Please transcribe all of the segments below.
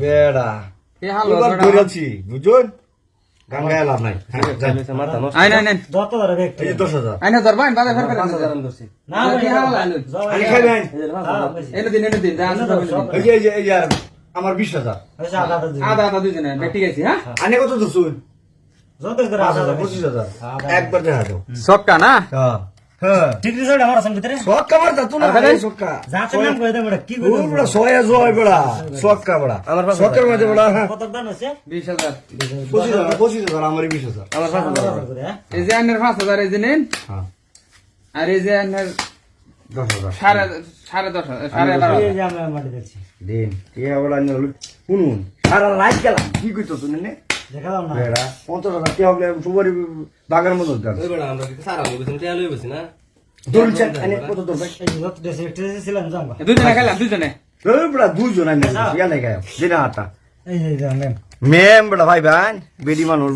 বেড়া। এ হালো এবার বুঝুন? গান গায়ে লাভ নাই। হ্যাঁ, ধরে এই ফের না কি হাল? দিন দিন। এই এই আমার বিশ হাজার। আদা আদা দুজনে ব্যক্তি হ্যাঁ। আনি কত যত আদা। একবার দেখা দাও। সবটা না? হ্যাঁ। হ্যাঁ। ঠিক আছে আমার আসাম ভিতরে? সক্কা মার দাতো না আর বেটা? এই সক্কা যাতে নাম কই দেব কি কই বড়া সয়া জয় বড়া সক্কা বড়া। সক্কার মধ্যে বড়া কত দাম আছে বিশ হাজার। পঁচিশ হাজার পঁচিশ হাজার আমারই বিশ হাজার। আমার পাঁচ হাজার। করে এই যে আইনের পাঁচ হাজার এই যে নেন। হ্যাঁ। আর এই যে আইনের দশ সাড়ে সাড়ে দশ হাজার সাড়ে বারো এই যে আমি মাটি দেখছি দিন টিয়া বড়া নিয়ে শুনুন সারা লাইট গেলাম। কি কইতো শুনেন না? বেড়া পঞ্চাশ হাজার টিয়া হলে সবারই বাগার মতো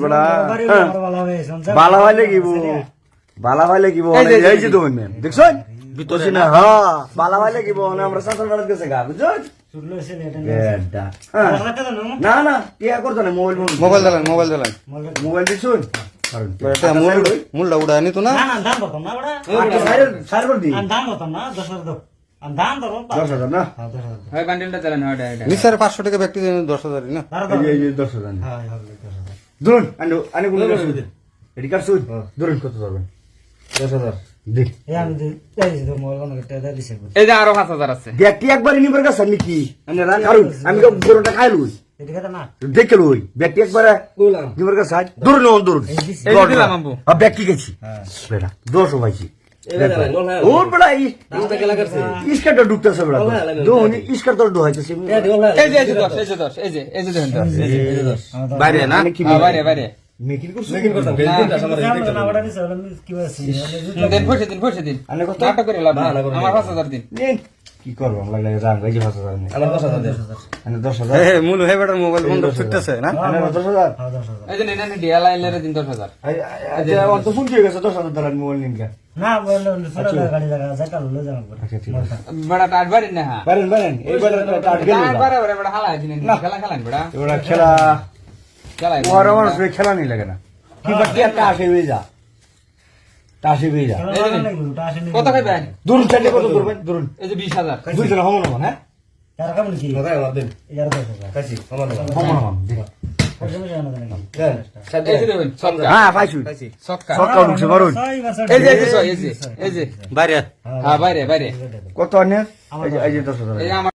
বড়া হ্যাঁ। বড় হবে বালা ভাই লাগিব। বালা ভাই লাগিব। দেখছ ভিতরে না? হ্যাঁ বালা ভাই লাগিব না আমরা সাসাল বাড়াত গেছে গা বুঝছ? হ্যাঁ। দাও না? না না টিয়া করতো না? মোবাইল মোবাইল দিলেন মোবাইল দিলেন মোবাইল দিছুন মূলটা উড়ায় নিত না? হ্যাঁ হয় হয় পাঁচশো টাকা ব্যক্তি দশ হাজার না? দশ হাজার হ্যাঁ ধরুন আনি গুলো এটি কাটছুন ধরুন কত ধরবেন। দশ হাজার। এই যে আরও পাঁচ হাজার আছে। ব্যক্তি একবার নিবার কাছে আমি রান কারণ আমি গরুটা খাই দেখে লই। একবার নিবার ধরুন ধরুন গেছি দশ পাইছি বাইরে না? কি বাইরে বাইরে। মেকিং করছ? মেকিং করতাম। জানো না বড়া দিছে আমি কি বলছি? দিন পয়সা দিন পয়সা দিন। আনে কত? নাটক করে লাভ নাই। আমার পাঁচ হাজার দিন। কি করব? রাম আমার এ মূল বেটার মোবাইল বন্ধ না? এই যে দিন দশ হাজার। আচ্ছা অন্ত ফোন দিয়ে গেছে দশ হাজার মোবাইল নিন না বলল সুরা গাড়ি জায়গা যাটা ললো জানো আচ্ছা ঠিক আছে। বড় টাট বাড়ি না হ্যাঁ? পারেন পারেন এই বেটা টাট গেল টাট বাড়ে বাড়ে হালা দিন খেলা খেলান বড়। এবার খেলা খেলা। ওর খেলা নেই লাগে না। কি বাকি একটা আসে হয়ে যা। টাসে যা। কত খাইবেন দূর চাইলে কত করবেন? ধরুন এই যে বিশ হাজার। দুইজন হমন হমন হ্যাঁ? দশ হাজার। হ্যাঁ হ্যাঁ কত দশ